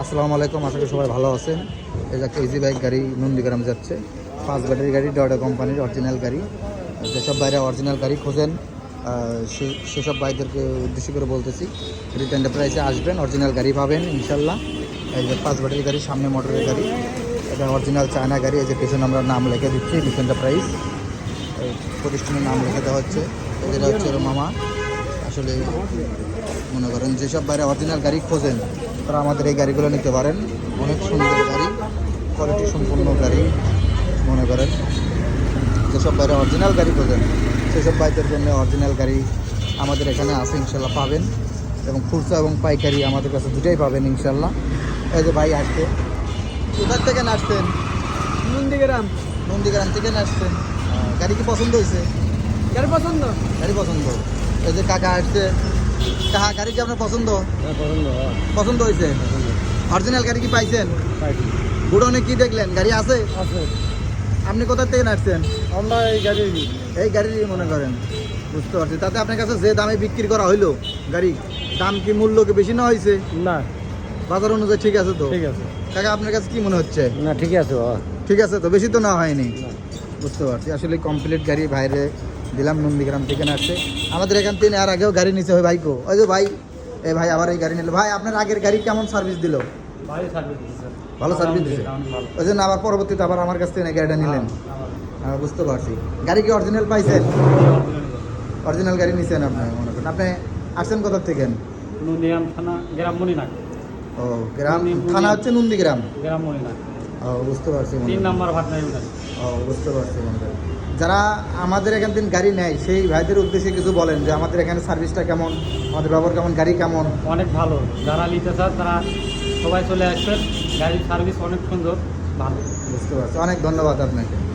আসসালামু আলাইকুম, আশা করি সবাই ভালো আছেন। একটা ইজি বাইক গাড়ি নন্দীগ্রাম যাচ্ছে। পাঁচ ব্যাটারি গাড়ি ডয়টা কোম্পানির অরিজিনাল গাড়ি। যেসব বাইরে অরিজিনাল গাড়ি খোঁজেন সেসব বাইকদেরকে উদ্দেশ্য করে বলতেছি রিটার্ন প্রাইসে আসবেন অরিজিনাল গাড়ি পাবেন, ইনশাল্লাহ। এই যে পাঁচ ব্যাটারি গাড়ি, সামনে মোটরের গাড়ি। এটা অরিজিনাল চায়না গাড়ি, এই যে পেছনে আমরা নাম লিখে দিচ্ছি রিটার্ন প্রাইস প্রতিষ্ঠানের নাম লিখে দেওয়া হচ্ছে। এদের হচ্ছে মামা। আসলে মনে করেন, যেসব বাইরে অরিজিনাল গাড়ি খোঁজেন তারা আমাদের এই গাড়িগুলো নিতে পারেন। অনেক সুন্দর গাড়ি কোয়ালিটি সম্পূর্ণ গাড়ি মনে করেন। যেসব বাইরে অরিজিনাল গাড়ি খোঁজেন সেসব বাইকের জন্য অরিজিনাল গাড়ি আমাদের এখানে আছে ইনশাল্লাহ পাবেন। এবং খুচরা এবং পাইকারি আমাদের কাছে দুটাই পাবেন ইনশাল্লাহ। এই যে ভাই আসছে। কোথার থেকে আসছেন নন্দীগ্রাম। নন্দীগ্রাম থেকে আহ, গাড়ি কি পছন্দ হয়েছে? গাড়ি পছন্দ। গাড়ি পছন্দ। এই যে কাকা আসছে। কাকা গাড়ি কি আপনার পছন্দ? পছন্দ পছন্দ হয়েছে? অরিজিনাল গাড়ি কি পাইছেন? গুডনে কি দেখলেন? গাড়ি আছে? আপনি কোথা থেকে আমরা এই গাড়ি এই গাড়িরই মনে করেন। বুঝতে পারছি। তাতে আপনার কাছে যে দামে বিক্রি করা হইল গাড়ি দাম কি মূল্য কি বেশি না হয়েছে না। বাজার অনুযায়ী ঠিক আছে তো? ঠিক আছে। কাকা আপনার কাছে কি মনে হচ্ছে? না ঠিক আছে ঠিক আছে তো? বেশি তো না হয়নি? বুঝতে পারছি। আসলে কমপ্লিট গাড়ি বাইরে দিলাম নন্দীগ্রাম থেকে আসছে আমাদের এখান থেকে আর আগেও গাড়ি নিচে হয় ভাইকো। ওই যে ভাই এ ভাই আবার এই গাড়ি নিল। ভাই আপনার আগের গাড়ি কেমন সার্ভিস দিল? ভালো সার্ভিস দিচ্ছে ওই জন্য আবার পরবর্তীতে আবার আমার কাছ থেকে গাড়িটা নিলেন। হ্যাঁ বুঝতে পারছি। গাড়ি কি অরিজিনাল পাইছেন? অরিজিনাল গাড়ি নিছেন আপনি মনে করেন। আপনি আসছেন কোথা থেকে? থানা গ্রাম মনিনাক ও গ্রাম থানা হচ্ছে নন্দীগ্রাম। গ্রাম মনিনাক ও বুঝতে পারছি তিন নম্বর নাম্বার ভাটনা ইউনিয়ন ও বুঝতে পারছি যারা আমাদের এখান থেকে গাড়ি নেয় সেই ভাইদের উদ্দেশ্যে কিছু বলেন যে আমাদের এখানে সার্ভিসটা কেমন আমাদের ব্যবহার কেমন গাড়ি কেমন? অনেক ভালো। যারা নিতে চান তারা সবাই চলে আসবেন। গাড়ির সার্ভিস অনেক সুন্দর ভালো। বুঝতে পারছি। অনেক ধন্যবাদ আপনাকে।